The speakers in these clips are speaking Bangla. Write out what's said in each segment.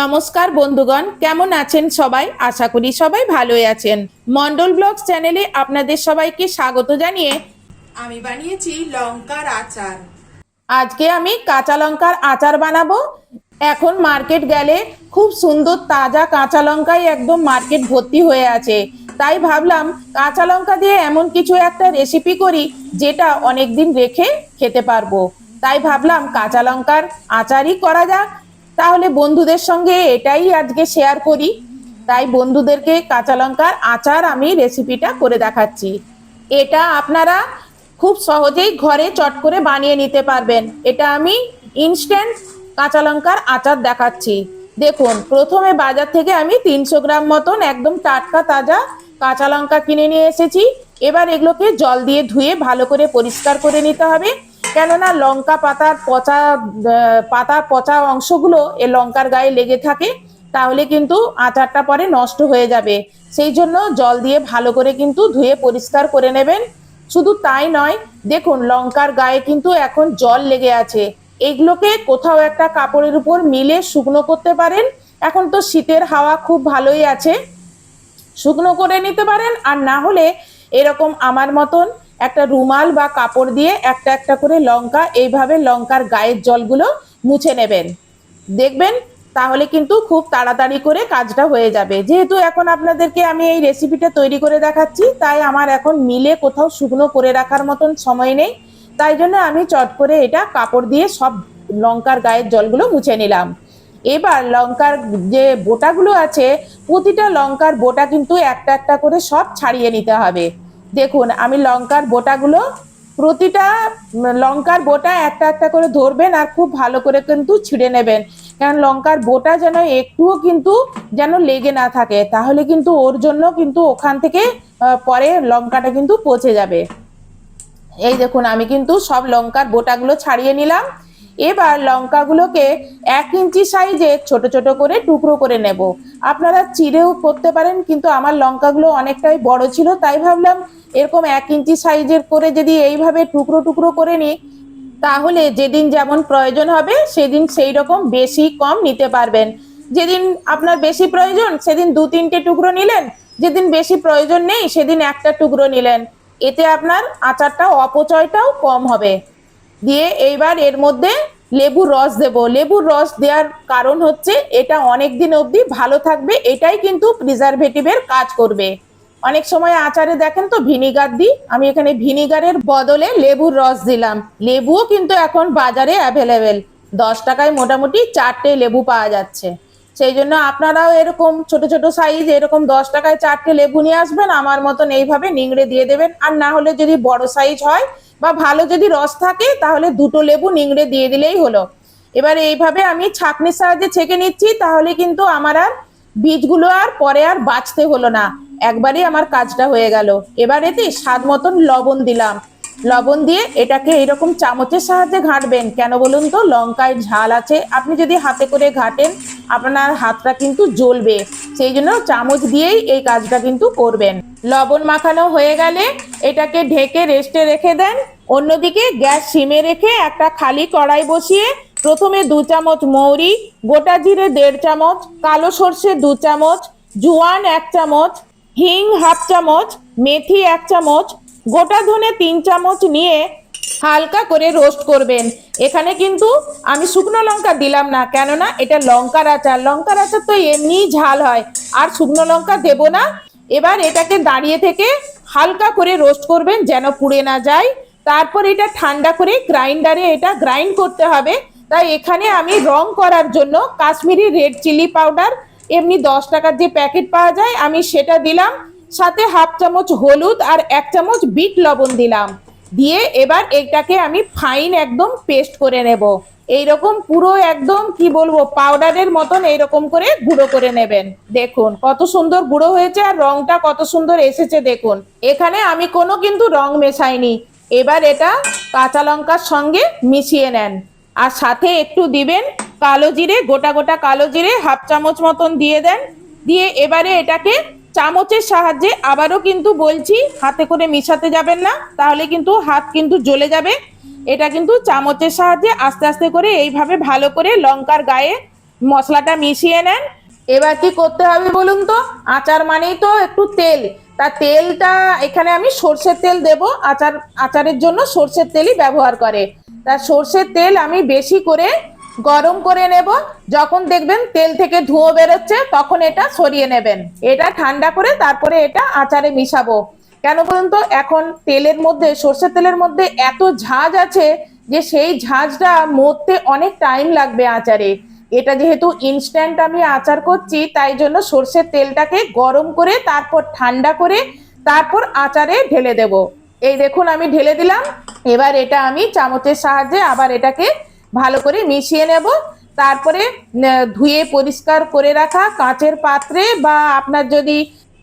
নমস্কার বন্ধুগণ, কেমন আছেন সবাই? আশা করি সবাই ভালোই আছেন। মন্ডল ব্লগস চ্যানেলে আপনাদের সবাইকে স্বাগত জানিয়ে আমি বানিয়েছি লঙ্কার আচার। আজকে আমি কাঁচা লঙ্কার আচার বানাবো। এখন মার্কেট গেলে খুব সুন্দর তাজা কাঁচা লঙ্কাই একদম মার্কেট ভর্তি হয়ে আছে। তাই ভাবলাম কাঁচা লঙ্কা দিয়ে এমন কিছু একটা রেসিপি করি, যেটা অনেক দিন রেখে খেতে পারব। তাই ভাবলাম কাঁচা লঙ্কার আচারই করা যাক। তাহলে বন্ধুদের সঙ্গে এটাই আজকে শেয়ার করি। তাই বন্ধুদেরকে কাঁচা লঙ্কার আচার আমি রেসিপিটা করে দেখাচ্ছি। এটা আপনারা খুব সহজেই ঘরে চট করে বানিয়ে নিতে পারবেন। এটা আমি ইনস্ট্যান্ট কাঁচা লঙ্কার আচার দেখাচ্ছি। দেখুন, প্রথমে বাজার থেকে আমি তিনশো গ্রাম মতন একদম টাটকা তাজা কাঁচা লঙ্কা কিনে নিয়ে এসেছি। এবার এগুলোকে জল দিয়ে ধুয়ে ভালো করে পরিষ্কার করে নিতে হবে। কেননা লঙ্কা পাতার পচা পাতার পচা অংশগুলো এ লঙ্কার গায়ে লেগে থাকে, তাহলে কিন্তু আচারটা পরে নষ্ট হয়ে যাবে। সেই জন্য জল দিয়ে ভালো করে কিন্তু ধুয়ে পরিষ্কার করে নেবেন। শুধু তাই নয়, দেখুন লঙ্কার গায়ে কিন্তু এখন জল লেগে আছে। এগুলোকে কোথাও একটা কাপড়ের উপর মিলে শুকনো করতে পারেন। এখন তো শীতের হাওয়া খুব ভালোই আছে। শুকনো করে নিতে পারেন, আর না হলে এরকম আমার মতন একটা রুমাল বা কাপড় দিয়ে একটা একটা করে লঙ্কা, এইভাবে লঙ্কার গায়ের জলগুলো মুছে নেবেন। দেখবেন তাহলে কিন্তু খুব তাড়াতাড়ি করে কাজটা হয়ে যাবে। যেহেতু এখন আপনাদেরকে আমি এই রেসিপিটা তৈরি করে দেখাচ্ছি, তাই আমার এখন মিলে কোথাও শুকনো করে রাখার মতন সময় নেই। তাই জন্য আমি চট করে এটা কাপড় দিয়ে সব লঙ্কার গায়ের জলগুলো মুছে নিলাম। এবার লঙ্কার যে বোটাগুলো আছে, প্রতিটা লঙ্কার বোটা কিন্তু একটা একটা করে সব ছাড়িয়ে নিতে হবে। দেখুন, আমি লঙ্কার বোটাগুলো প্রতিটা লঙ্কার বোটা একটা একটা করে ধরবেন আর খুব ভালো করে কিন্তু ছিঁড়ে নেবেন। কারণ লঙ্কার বোটা যেন একটুও কিন্তু যেন লেগে না থাকে, তাহলে কিন্তু ওর জন্য কিন্তু ওখান থেকে পরে লঙ্কাটা কিন্তু পচে যাবে। এই দেখুন, আমি কিন্তু সব লঙ্কার বোটাগুলো ছাড়িয়ে নিলাম। এবার লঙ্কাগুলোকে এক ইঞ্চি সাইজে ছোট ছোট করে টুকরো করে নেব। আপনারা চিড়েও করতে পারেন, কিন্তু আমার লঙ্কাগুলো অনেকটাই বড় ছিল, তাই ভাবলাম এরকম এক ইঞ্চি সাইজের করে যদি এইভাবে টুকরো টুকরো করে নিই, তাহলে যেদিন যেমন প্রয়োজন হবে, সেদিন সেই রকম বেশি কম নিতে পারবেন। যেদিন আপনার বেশি প্রয়োজন, সেদিন দু তিনটে টুকরো নিলেন, যেদিন বেশি প্রয়োজন নেই, সেদিন একটা টুকরো নিলেন। এতে আপনার আচারটা অপচয়টাও কম হবে। দিয়ে এইবার এর মধ্যে লেবুর রস দেব। লেবুর রস দেওয়ার কারণ হচ্ছে এটা অনেক দিন অবধি ভালো থাকবে, এটাই কিন্তু প্রিজারভেটিভের কাজ করবে। অনেক সময় আচারে দেখেন তো ভিনিগার দিই, আমি এখানে ভিনিগারের বদলে লেবুর রস দিলাম। লেবুও কিন্তু এখন বাজারে অ্যাভেলেবেল দশ টাকায় মোটামুটি চারটে লেবু পাওয়া যাচ্ছে। সেই জন্য আপনারাও এরকম ছোট ছোট সাইজ এরকম দশ টাকায় চারটে লেবু নিয়ে আসবেন, আমার মতন এইভাবে নিংড়ে দিয়ে দেবেন। আর না হলে যদি বড় সাইজ হয় বা ভালো যদি রস থাকে, তাহলে দুটো লেবু নিংড়ে দিয়ে দিলেই হলো। এবার এইভাবে আমি ছাঁকনির সাহায্যে ছেঁকে নিচ্ছি, তাহলে কিন্তু আমার আর বীজগুলো আর পরে আর বাঁচতে হলো না। একবারে আমার কাজটা হয়ে গেল। এবার এতে স্বাদ মতন লবণ দিলাম। লবণ দিয়ে এটাকে এরকম চামচের সাহায্যে ঘাঁটবেন। কেন বলুন তো? লঙ্কায় ঝাল আছে। আপনি যদি হাতে করে ঘাটেন, আপনার হাতটা কিন্তু জ্বলবে। সেই জন্য চামচ দিয়েই এই কাজটা কিন্তু করবেন। লবণ মাখানো হয়ে গেলে এটাকে ঢেকে রেস্টে রেখে দেন। অন্যদিকে গ্যাস সিমে রেখে একটা খালি কড়াই বসিয়ে প্রথমে দু চামচ মৌরি, গোটা জিরে দেড় চামচ, কালো সর্ষে দু চামচ, জোয়ান এক চামচ, হিং হাফ চামচ, মেথি এক চামচ, গোটা ধনে তিন চামচ নিয়ে হালকা করে রোস্ট করবেন। এখানে কিন্তু আমি শুকনো লঙ্কা দিলাম না, কেননা এটা লঙ্কার আচার। লঙ্কার আচার তো এমনিই ঝাল হয়, আর শুকনো লঙ্কা দেব না। এবার এটাকে দাঁড়িয়ে থেকে হালকা করে রোস্ট করবেন যেন পুড়ে না যায়। তারপর এটা ঠান্ডা করে গ্রাইন্ডারে এটা গ্রাইন্ড করতে হবে। তাই এখানে আমি রং করার জন্য কাশ্মীরি রেড চিলি পাউডার, এমনি দশ টাকার যে প্যাকেট পাওয়া যায়, আমি সেটা দিলাম। সাথে হাফ চামচ হলুদ আর এক চামচ বিট লবণ দিলাম। দিয়ে এবার এটাকে আমি ফাইন একদম পেস্ট করে নেব। এইরকম পুরো একদম, কি বলব, পাউডারের মতন এইরকম করে গুঁড়ো করে নেবেন। দেখুন, কত সুন্দর গুঁড়ো হয়েছে আর রংটা কত সুন্দর এসেছে, দেখুন। এখানে আমি কোনো কিন্তু রং মেশাইনি। এবার এটা কাঁচা লঙ্কার সঙ্গে মিশিয়ে নেন। আর সাথে একটু দিবেন কালো জিরে, গোটা গোটা কালো জিরে, হাফ চামচ মতন দিয়ে দেন। দিয়ে এবারে এটাকে চামচের সাহায্যে আবারও কিন্তু বলছি, হাতে করে মিশাতে যাবেন না, তাহলে কিন্তু হাত কিন্তু জ্বলে যাবে। এটা কিন্তু চামচের সাহায্যে আস্তে আস্তে করে এইভাবে ভালো করে লঙ্কার গায়ে মশলাটা মিশিয়ে নেন। এবার কি করতে হবে বলুন তো? আচার মানেই তো একটু তেল। তা তেলটা এখানে আমি সর্ষের তেল দেব, আচার, আচারের জন্য সর্ষের তেলই ব্যবহার করে। তা সর্ষের তেল আমি বেশি করে গরম করে নেব, যখন দেখবেন তেল থেকে ধুঁয়ো বেরোচ্ছে তখন এটা সরিয়ে নেবেন। এটা ঠান্ডা করে তারপরে এটা আচারে মিশাবো। কেন বলুন তো, এখন তেলের মধ্যে, সর্ষের তেলের মধ্যে এত ঝাঁজ আছে যে সেই ঝাঁজটা মরতে অনেক টাইম লাগবে আচারে। এটা যেহেতু ইনস্ট্যান্ট আমি আচার করছি, তাই জন্য সর্ষের তেলটাকে গরম করে, তারপর ঠান্ডা করে, তারপর আচারে ঢেলে দেব। এই দেখুন, আমি ঢেলে দিলাম। এবার এটা আমি চামচের সাহায্যে আবার এটাকে ভালো করে মিশিয়ে নেব। তারপরে ধুয়ে পরিষ্কার করে রাখা কাঁচের পাত্রে বা আপনার যদি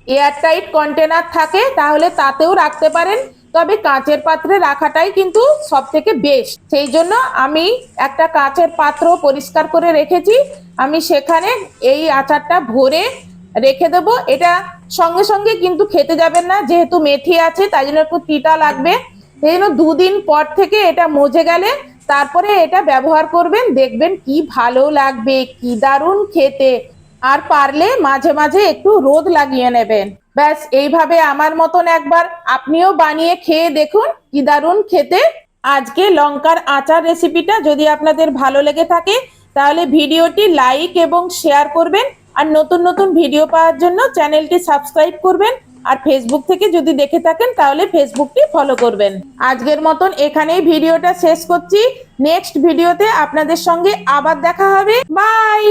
এয়ারটাইট কন্টেনার থাকে, তাহলে তাতেও রাখতে পারেন। তবে কাঁচের পাত্রে রাখাটাই কিন্তু সব থেকে বেস্ট সেই জন্য আমি একটা কাঁচের পাত্র পরিষ্কার করে রেখেছি। আমি সেখানে এই আচারটা ভরে রেখে দেব। এটা সঙ্গে সঙ্গে কিন্তু খেতে যাবেন না, যেহেতু মেথি আছে, তাই জন্য একটু তিতা লাগবে। সেই জন্য দুদিন পর থেকে এটা মজে গেলে তারপরে এটা ব্যবহার করবেন, দেখবেন কি ভালো লাগবে, কি দারুণ খেতে। আর পারলে মাঝে মাঝে একটু রোদ লাগিয়ে নেবেন। ব্যাস, এইভাবে আমার মতন একবার আপনিও বানিয়ে খেয়ে দেখুন কি দারুণ খেতে। আজকে লঙ্কার আচার রেসিপিটা যদি আপনাদের ভালো লেগে থাকে, তাহলে ভিডিওটি লাইক এবং শেয়ার করবেন আর নতুন নতুন ভিডিও পাওয়ার জন্য চ্যানেলটি সাবস্ক্রাইব করবেন আর ফেসবুক থেকে যদি দেখে থাকেন, তাহলে ফেসবুকটি ফলো করবেন। আজকের মতন এখানেই ভিডিওটা শেষ করছি। নেক্সট ভিডিওতে আপনাদের সঙ্গে আবার দেখা হবে। বাই